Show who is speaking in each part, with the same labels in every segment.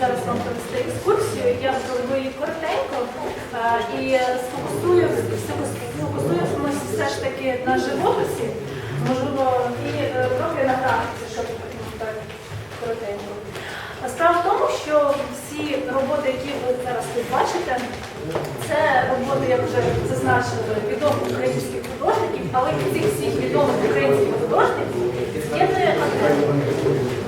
Speaker 1: зараз вам провести екскурсію. Я зроблю її коротенько е, і сфокусуємося все ж таки на живописі, можливо, і е, трохи на графіці, щоб так коротенько. Справа в тому, що всі роботи, які ви зараз тут бачите, це роботи, як вже зазначили, відомих українських художників, але і цих всіх відомих українських художників з'єднує одне.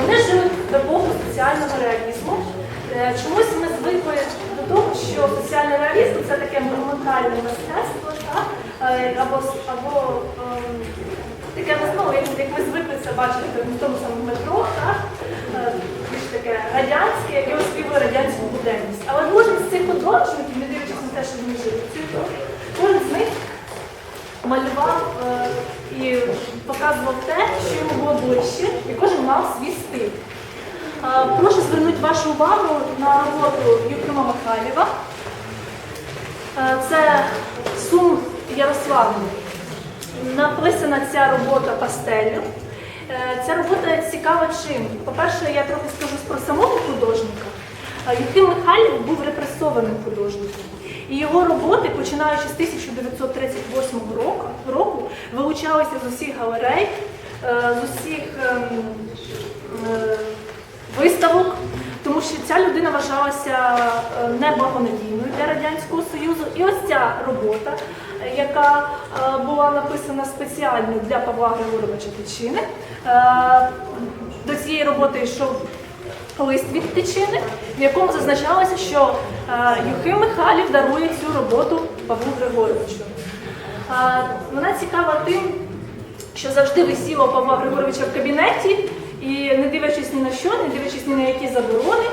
Speaker 1: Вони живуть в епоху соціального реалізму. Е, Чомусь ми звикли до того, що соціальний реалізм це таке монументальне мистецтво, так? Е, або, або ем, таке ну, як, ми звикли це бачити в тому самому метро, так? Е, більш таке радянське, яке оспівує радянську буденність. Але кожен з цих художників, не дивлячись на те, що вони в цій епохі, кожен з них малював і показував те, що йому було ближче, і кожен мав свій стиль. Прошу звернути вашу увагу на роботу Юхима Михайлєва. Це сум Ярославни. Написана ця робота пастеллю. Е, Ця робота цікава чим. По-перше, я трохи скажу про самого художника. Юхим Михайлів був репресованим художником. І його роботи, починаючи з 1938 року, року вилучалися з усіх галерей, е, з усіх ем, е, виставок, тому що ця людина вважалася е, неблагонадійною для Радянського Союзу. І ось ця робота, е, яка е, була написана спеціально для Павла Григоровича Тичини. До цієї роботи йшов лист від Тичини, в якому зазначалося, що Юхим Михайлів дарує цю роботу Павлу Григоровичу. Вона цікава тим, що завжди висіла Павла Григоровича в кабінеті, і не дивлячись ні на що, не дивлячись ні на які заборони,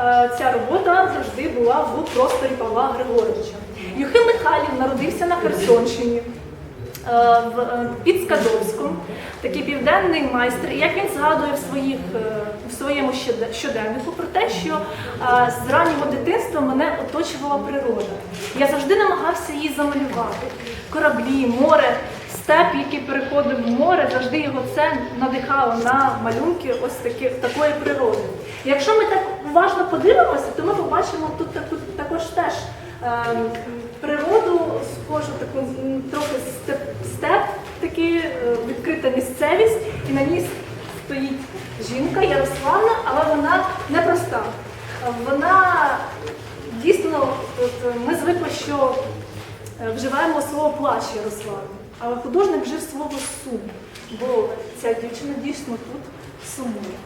Speaker 1: е, ця робота завжди була в просторі Павла Григоровича. Юхим Михайлів народився на Херсонщині. е, В е, під Скадовськом, такий південний майстер. І як він згадує в, своїх, в своєму щоденнику про те, що з раннього дитинства мене оточувала природа. Я завжди намагався її замалювати. Кораблі, море, степ, який переходив в море, завжди його це надихало на малюнки ось такі, такої природи. Якщо ми так уважно подивимося, то ми побачимо тут таку, також теж ем, природу, схожу таку трохи степ, степ такий, е, відкрита місцевість, і на ній стоїть жінка Ярославна, але вона непроста. Вона дійсно, от, е, ми звикли, що е, вживаємо слово плач Ярославни, але художник вжив слово сум, бо ця дівчина дійсно тут сумує.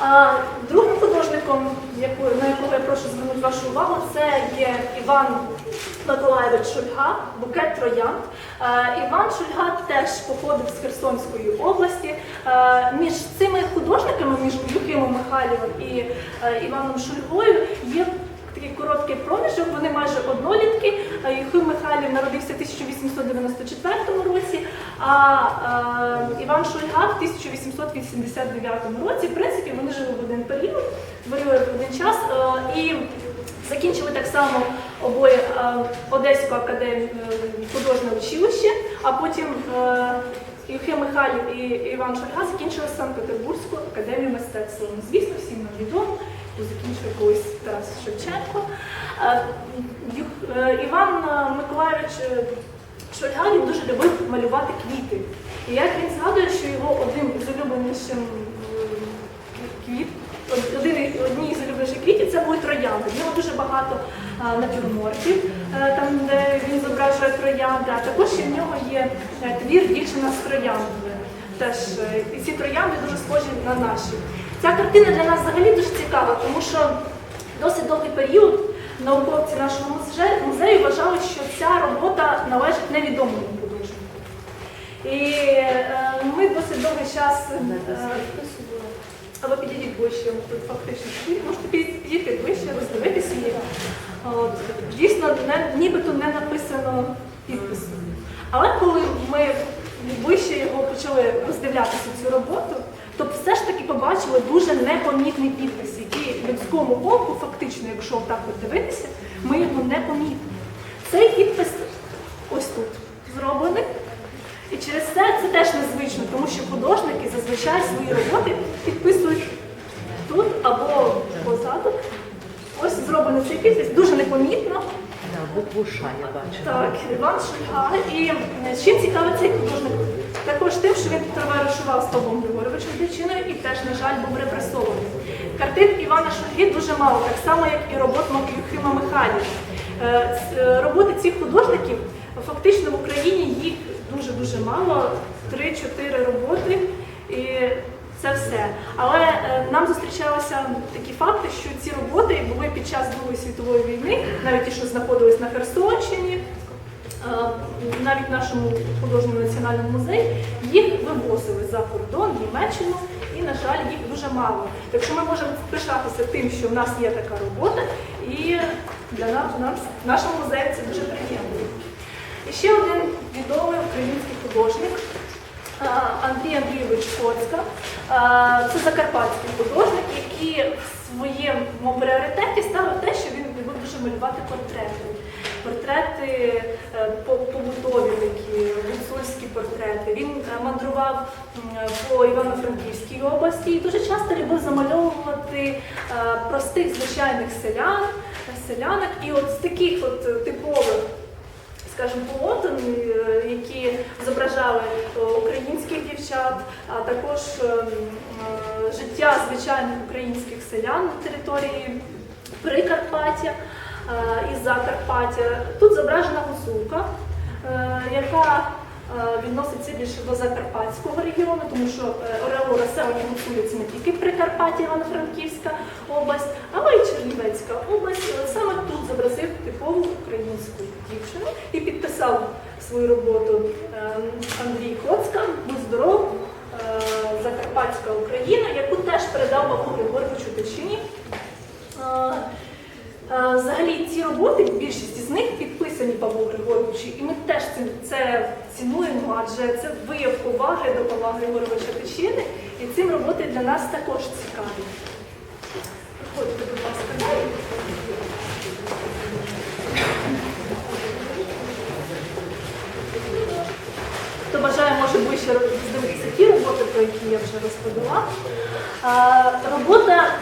Speaker 1: А другим художником, на якого я прошу звернути вашу увагу, це є Іван Миколаєвич Шульга, букет троянд. Е, Іван Шульга теж походив з Херсонської області. Е, Між цими художниками, між Юхимом Михайлівим і е, Іваном Шульгою, є такий короткий проміжок, вони майже однолітки. Е, народився в 1894 році, а Іван Шульга в 1889 році. В принципі, вони жили в один період, творили в один час е, і закінчили так само обоє е, Одеську академію е, художнє училище, а потім Юхим Михайлів і Іван Шульга закінчили Санкт-Петербурзьку академію мистецтва. Звісно, всім нам відомо, бо закінчив колись Тарас Шевченко. Е, е, Іван е, Миколаївич е, дуже любив малювати квіти. І як він згадує, що його одним із улюбленішим квіт, один, із- одні з улюбленіших квітів це були троянди. В нього дуже багато натюрмортів, там, де він зображує троянди, а також в нього є твір дівчина з трояндами. Теж і ці троянди дуже схожі на наші. Ця картина для нас взагалі дуже цікава, тому що досить довгий період науковці нашого музею, вважали, що ця робота належить невідомому художнику. І е, ми досить довгий час. Е, а ви підійдіть тут фактично. Можете підійти ближче, роздивитися її. Дійсно, нібито не написано підпису. Але коли ми ближче його почали роздивлятися цю роботу, то все ж таки побачили дуже непомітний підпис, який людському оку, фактично, якщо так от дивитися, ми його не помітимо. Цей підпис ось тут зроблений. І через це це теж незвично, тому що художники зазвичай свої роботи підписують тут або поза зроблений цей підпис, дуже непомітно.
Speaker 2: Букву Ш я бачу.
Speaker 1: Так, Іван Шульга. І е, чим цікавий цей художник? Також тим, що він товаришував з Павлом Григоровичем Дичиною і теж, на жаль, був репресований. Картин Івана Шульги дуже мало, так само, як і робот Юхима Михайліна. Е, е, Роботи цих художників фактично в Україні їх дуже-дуже мало, 3-4 роботи. І це все. Але е, нам зустрічалися такі факти, що ці роботи були під час Другої світової війни, навіть ті, що знаходились на Херсонщині, е, навіть в нашому художньому національному музеї, їх вивозили за кордон, Німеччину, і, на жаль, їх дуже мало. Так що ми можемо пишатися тим, що в нас є така робота, і для нас, нас нашому музею це дуже приємно. І ще один відомий український художник. Андрій Андрійович Коцька. Це закарпатський художник, який в своєму пріоритеті ставив те, що він любив дуже малювати портрети. Портрети е, по- побутові такі, гуцульські портрети. Він е, мандрував по Івано-Франківській області і дуже часто любив замальовувати е, простих звичайних селян, селянок. І от з таких от типових скажімо, полотен, які зображали е, українських дівчат, а також е, м, е, життя звичайних українських селян на території Прикарпаття е, і Закарпаття. Тут зображена гусулка, е, яка відноситься більше до Закарпатського регіону, тому що е, ореол розселення не тільки Прикарпаття, Івано-Франківська область, але й Чернівецька область. Е, Саме тут зобразив типову українську дівчину і підписав свою роботу е, Андрій Коцка «Будь здоров, е, Закарпатська Україна, яку теж передав Павлу Григоровичу Тичині. Взагалі ці роботи, більшість з них підписані Павлу Григоровичу, і ми теж це, цінуємо, адже це вияв поваги до Павла Григоровича Тичини, і цим роботи для нас також цікаві. Проходьте, будь ласка, далі. Хто бажає, може ближче роздивитися ті роботи, про які я вже розповіла. Робота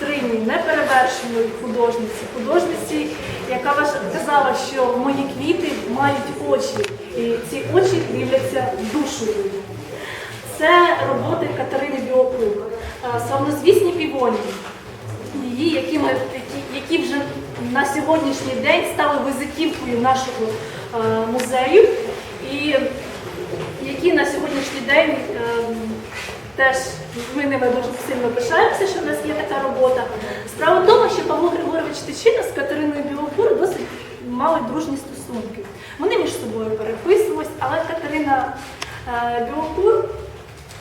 Speaker 1: майстрині, неперевершеної художниці, художниці, яка казала, що мої квіти мають очі, і ці очі дивляться душою. Це роботи Катерини Біокрук, славнозвісні півоні, її, які, ми, які, вже на сьогоднішній день стали визитівкою нашого музею, і які на сьогоднішній день ем, теж ми ними дуже сильно пишаємося, що в нас є така робота. Справа в тому, що Павло Григорович Тичина з Катериною Білокур досить мали дружні стосунки. Вони між собою переписувались, але Катерина е, Білокур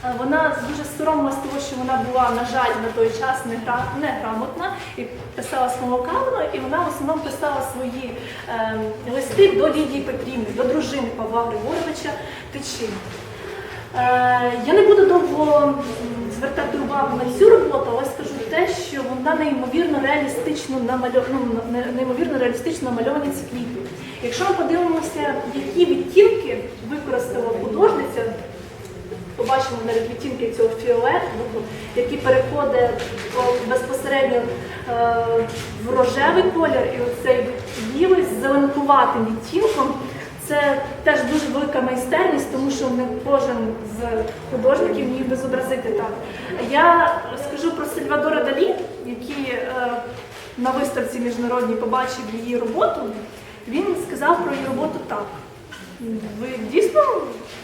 Speaker 1: Е, Вона дуже соромилась того, що вона була, на жаль, на той час негра- неграмотна і писала смолокавно, і вона в основному писала свої ем, листи до Лідії Петрівни, до дружини Павла Григоровича Тичин. Е, я не буду довго звертати увагу на цю роботу, але скажу те, що вона неймовірно реалістично намальо... ну, неймовірно реалістично намальовані ці квіти. Якщо ми подивимося, які відтінки використала художниця, побачимо навіть відтінки цього фіолетового, який переходить безпосередньо е, в рожевий колір, і оцей білий з зеленкуватим відтінком. Це теж дуже велика майстерність, тому що не кожен з художників міг би зобразити так. Я скажу про Сальвадора Далі, який е, на виставці міжнародній побачив її роботу. Він сказав про її роботу так. Ви дійсно,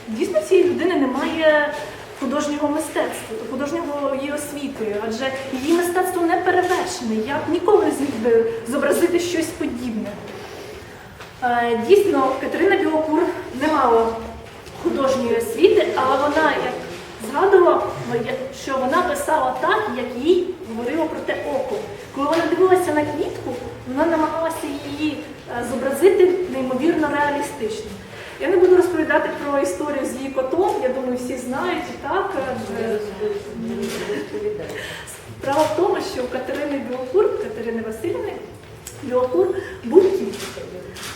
Speaker 1: дійсно цієї людини немає художнього мистецтва, художнього її освіти, адже її мистецтво не перевершене. Я б ніколи зміг би зобразити щось подібне. Е, Дійсно, Катерина Білокур не мала художньої освіти, але вона, як згадувала, що вона писала так, як їй говорило про те око. Коли вона дивилася на квітку, вона намагалася її е, зобразити неймовірно реалістично. Я не буду розповідати про історію з її котом, я думаю, всі знають і так. Справа в тому, що у Катерини Білокур, Катерини Васильівни, Білокур був кіт.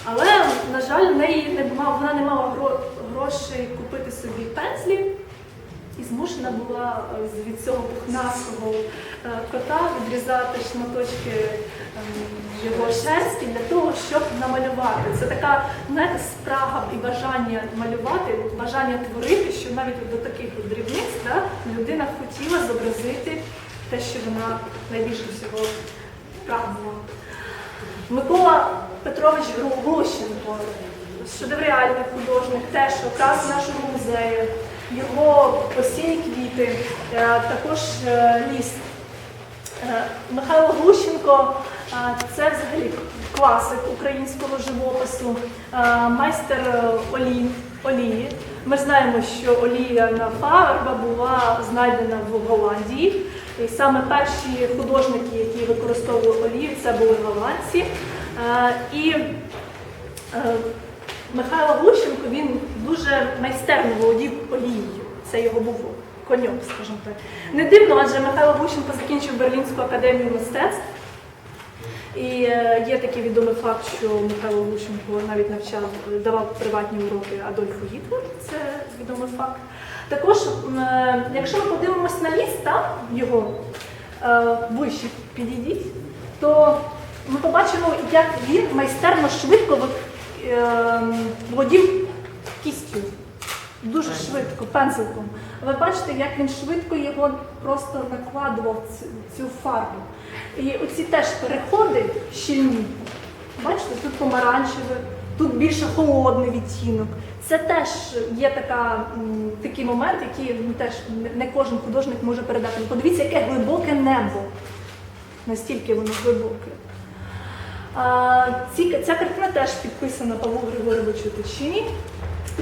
Speaker 1: Але, на жаль, в неї не мав, вона не мала грошей купити собі пензлі і змушена була е, від цього пухнастого е, кота, відрізати шматочки ем, його шерсті для того, щоб намалювати. Це така знаєте, спрага і бажання малювати, бажання творити, що навіть до таких дрібниць да, людина хотіла зобразити те, що вона найбільше всього прагнула. Микола Петрович Глущенко, шедевріальний художник, теж окрас нашого музею, його осінні квіти, е, також е, ліс. Е, Михайло Глущенко це взагалі класик українського живопису, майстер олій, олії. Ми знаємо, що олія на фарба була знайдена в Голландії. І саме перші художники, які використовували олію, це були голландці. Е, І е, Михайло Глущенко він дуже майстерно володів олією. Це його був коньок, скажімо так. Не дивно, адже Михайло Глущенко закінчив Берлінську академію мистецтв. І е, є такий відомий факт, що Михайло Глущенко навіть навчав, давав приватні уроки Адольфу Гітлеру. Це відомий факт. Також, е, якщо ми подивимось на ліс, та, його е, вище підійдіть, то ми побачимо, як він майстерно швидко ви- е, володів кістю. Дуже швидко, пензликом. Ви бачите, як він швидко його просто накладував цю, цю фарбу. І оці теж переходи щільні. Бачите, тут помаранчеве, тут більше холодний відтінок. Це теж є така, такий момент, який ну, теж не- кожен художник може передати. Ну, Подивіться, яке глибоке небо. Настільки воно глибоке. А, ці, ця картина теж підписана Павлу Григоровичу Тичині,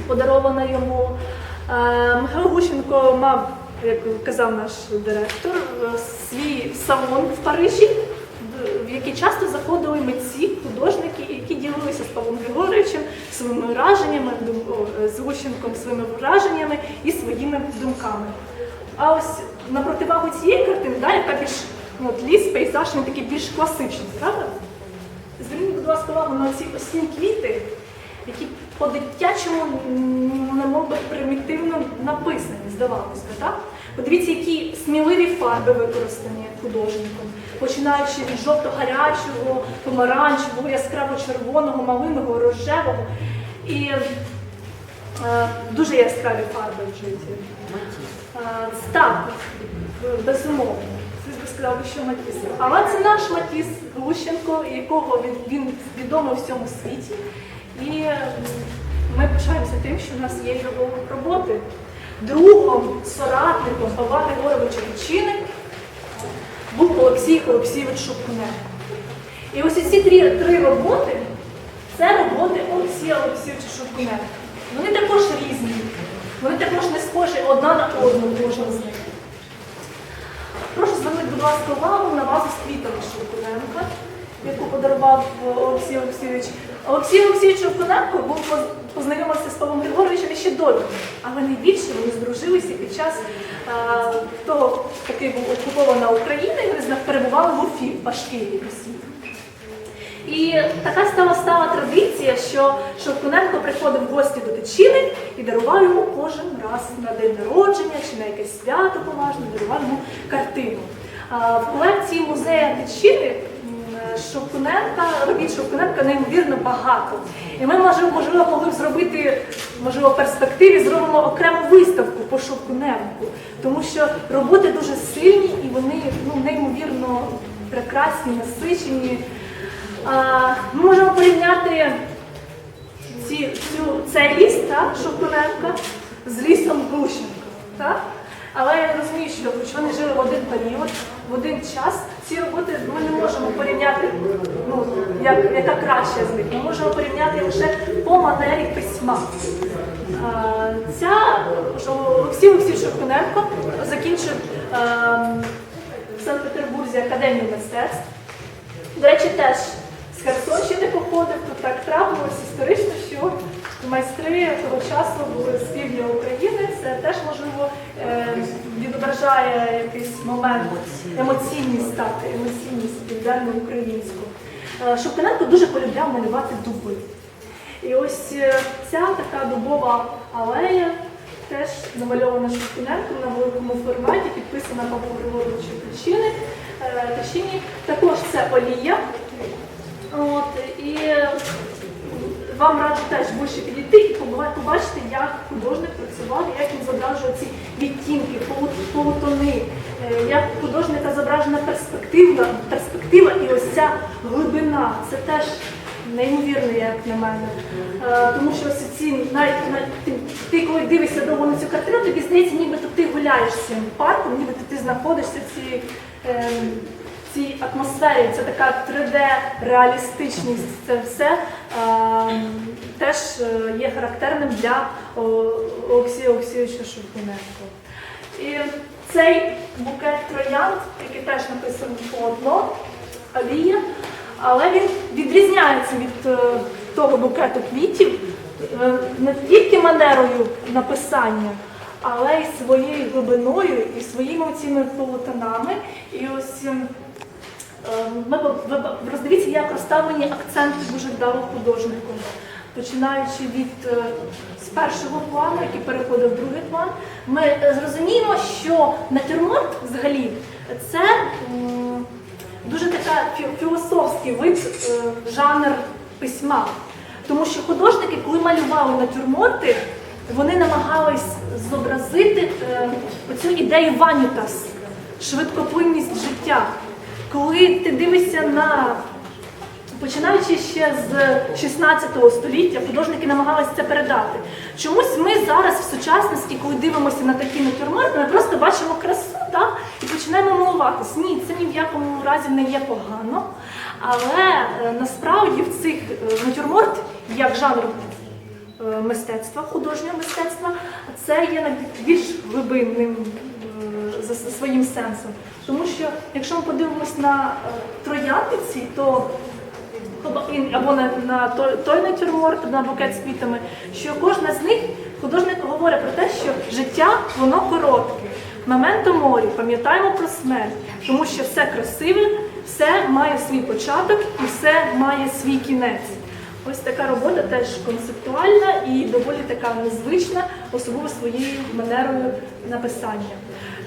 Speaker 1: подарована йому. А, Михайло Гущенко мав, як казав наш директор, е, свій салон в Парижі, в- який часто заходили митці, художники, Павлом Григоровичем своїми враженнями, з Гущенком своїми враженнями і своїми думками. А ось на противагу цієї картини, да, яка більш ну, от ліс, пейзаж, він такий більш класичний, правда? Зверніть, будь ласка, увагу на ці осінні квіти, які по-дитячому немов би примітивно написані, здавалося так? Подивіться, які сміливі фарби використані художником, починаючи від жовто-гарячого, помаранчевого, яскраво-червоного, малинового, рожевого. І е, дуже яскраві фарби вжиті. Е, Так, безумовно. Сказав, що Матіс. Але це наш Матіс Глущенко, якого він, він відомий в всьому світі. І ми пишаємося тим, що в нас є його роботи. Другом, соратником Павла Григоровича Тичини був Олексій Олексійович Шопунев. І ось ці три, три роботи це роботи Олексія Олексійовича Шопунева. Вони також різні, вони також не схожі одна на одну, кожна з них. Прошу звернути, будь ласка, увагу на вазу з квітами Шовкуненка, яку подарував е, Олексій Олексійович. Олексій Олексійович Шовкуненко був познайомився з Павлом Григоровичем ще до але найбільше вони здружилися під час е, такий був окупована Україна, і перебували в Уфі, в Башкирії Росії. І така стала стала традиція, що Шовкуненко приходив в гості до Тичини і дарував йому кожен раз на день народження чи на якесь свято поважне, дарував йому картину. В колекції музею Тичини Шовкуненка, робіт Шовкуненка неймовірно багато. І ми можливо, могли б зробити, можливо, в перспективі зробимо окрему виставку по Шовкуненку, тому що роботи дуже сильні і вони ну, неймовірно прекрасні, насичені. А, Ми можемо порівняти ці, цю, цей ліс, Шовкуненка, з лісом Глущенка. Так? Але я розумію, що вони жили в один період, в один час, ці роботи ми не можемо порівняти, ну, як, яка краща з них. Ми можемо порівняти лише по манері письма. А, Ця Олексій Олексій Шовкуненко закінчив ем, в Санкт-Петербурзі Академію мистецтв. До речі, теж з Херсонщини походив, тут так трапилось історично, майстри того часу були з півдня України. Це теж можливо е, відображає якийсь момент емоційність так, емоційність південно-українську. Е, дуже полюбляв малювати дуби. І ось е, ця така дубова алея теж намальована Шевченком на великому форматі, підписана Павлом Григоровичем Тищини. Е, Також це олія. От, і вам раджу теж ближче підійти і поба- побачити, як художник працював, як він зображує ці відтінки, полу- полутони, е, як художника зображена перспектива, перспектива і ось ця глибина. Це теж неймовірно, як на мене. Е, Тому що ось ці навіть на- ти, коли дивишся довго на цю картину, тобі здається, нібито ти гуляєш цим парком, нібито ти знаходишся в цій. ем, атмосфері, це така 3D-реалістичність, це все теж е, є характерним для Олексія Олексійовича Шуркуненко. І цей букет троянд, який теж написано полотно, олія, але він відрізняється від е, того букету квітів е, не тільки манерою написання, але й своєю глибиною і своїми цими полотонами. І ось роздивіться, як розставлені акценти дуже вдало художником. Починаючи від е, з першого плану, який переходив в другий план, ми е, зрозуміємо, що натюрморт взагалі це дуже така філософський вид, е, жанр письма. Тому що художники, коли малювали натюрморти, вони намагались зобразити е, оцю ідею ванітас, швидкоплинність життя. Коли ти дивишся на починаючи ще з 16 століття, художники намагалися це передати. Чомусь ми зараз в сучасності, коли дивимося на такі натюрморти, ми просто бачимо красу так? і починаємо милуватись. Ні, це ні в якому разі не є погано. Але е, насправді в цих е, натюрморт, як жанр е, мистецтва, художнього мистецтва, це є більш глибинним за своїм сенсом. Тому що якщо ми подивимось на е, трояндиці, то або на, на той натюрморт, на букет з квітами, що кожна з них художник говорить про те, що життя воно коротке. Моменто морі, пам'ятаємо про смерть, тому що все красиве, все має свій початок і все має свій кінець. Ось така робота теж концептуальна і доволі така незвична, особливо своєю манерою написання.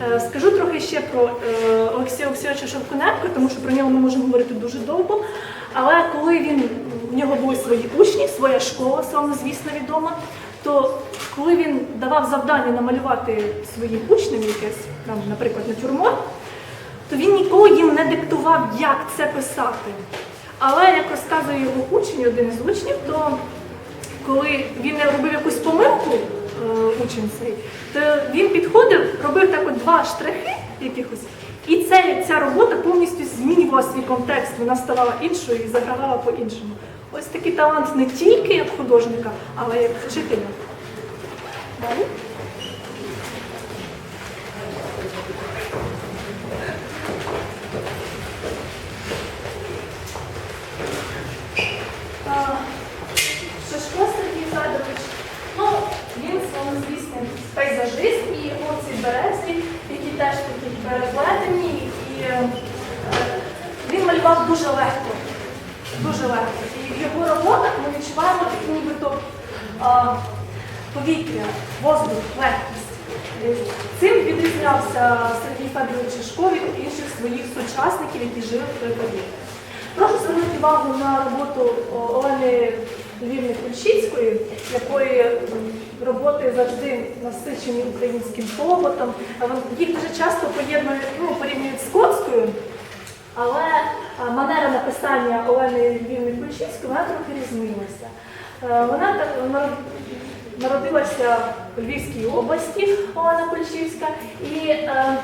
Speaker 1: Е, Скажу трохи ще про е, Олексія Олексійовича Шевкуненка, тому що про нього ми можемо говорити дуже довго. Але коли він в нього були свої учні, своя школа, славнозвісно відома, то коли він давав завдання намалювати своїм учням якесь, там, наприклад, натюрморт, то він ніколи їм не диктував, як це писати. Але як розказує його учень, один із учнів, то коли він робив якусь помилку, учень свій, то він підходив, робив так от два штрихи якихось, і це, ця робота повністю змінювала свій контекст, вона ставала іншою і загравала по-іншому. Ось такий талант не тільки як художника, але як вчителя. Далі. А, Шашко Сергій Федорович, ну, він славнозвісний пейзажист і оці березі, які теж такі переплетені, і е, він малював дуже легко. Дуже легко. І в його роботах ми відчуваємо такі нібито а, повітря, воздух, легкість. Цим відрізнявся Сергій Федорович Шашко від інших своїх сучасників, які жили в той період. Прошу звернути увагу на роботу Олени Львівни Кульчицької, якої роботи завжди насичені українським побутом. Їх дуже часто поєднують, ну, порівнюють з Коцькою, але манера написання Олени Львівни Кульчицької вона трохи різнилася. Е, Вона так народилася у Львівській області Олена Кульчицька, і е,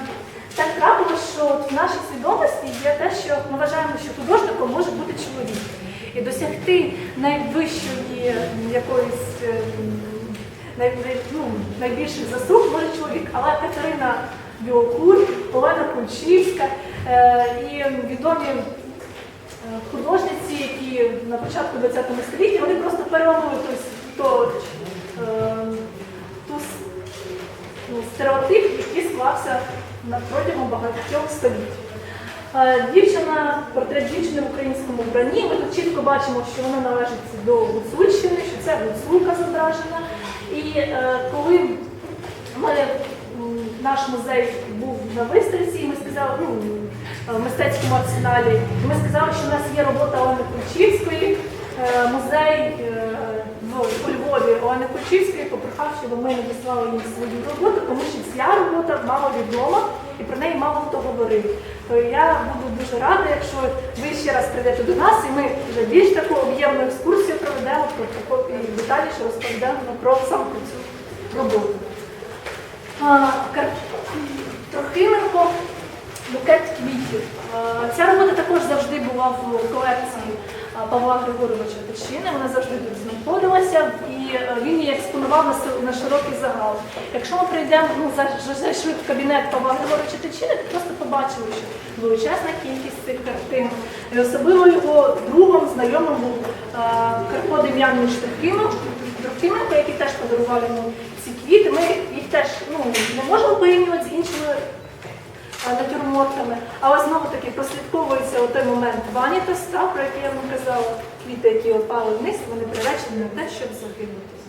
Speaker 1: так трапилося, що в нашій свідомості є те, що ми вважаємо, що художником може бути чоловік. І досягти найвищої якоїсь най, ну, найбільших заслуг може чоловік. Але Катерина Білокур, Олена Кульчівська е, і відомі е, художниці, які на початку ХХ століття, вони просто то, е, ту ну, стереотип, який склався протягом багатьох століть. Е, Дівчина, портрет дівчини в українському вбранні. Ми тут чітко бачимо, що вона належить до Гуцульщини, що це Гуцулка зображена. І е, коли Ми, наш музей був на виставці, і ми сказали, ну, в мистецькому арсеналі. І ми сказали, що в нас є робота Олени Ключівської, е, музей е, у Львові Олени Ключівської попрохав, щоб ми надіслали їм свою роботу, тому що ця робота мало відома і про неї мало хто говорив. То я буду дуже рада, якщо ви ще раз прийдете до нас, і ми вже більш таку об'ємну екскурсію проведемо про і детальніше розповідемо про про цю роботу. Трохименко букет квітів. Ця робота також завжди була в колекції Павла Григоровича Тичини. Вона завжди тут знаходилася і е, він її експонував на широкий загал. Якщо ми прийдемо, ну за- зайшли в кабінет Павла Григоровича Тичини, то просто побачили, що величезна кількість цих картин. І особливо його другом, знайомим був Карпо Дем'янович Трохименко, який теж подарував йому ці квіти. Ми теж ну, не можемо порівнювати з іншими а, натюрмортами, але знову таки прослідковується той момент ванітоста, про який я вам казала, квіти, які опали вниз, вони приречені на те, щоб загинути.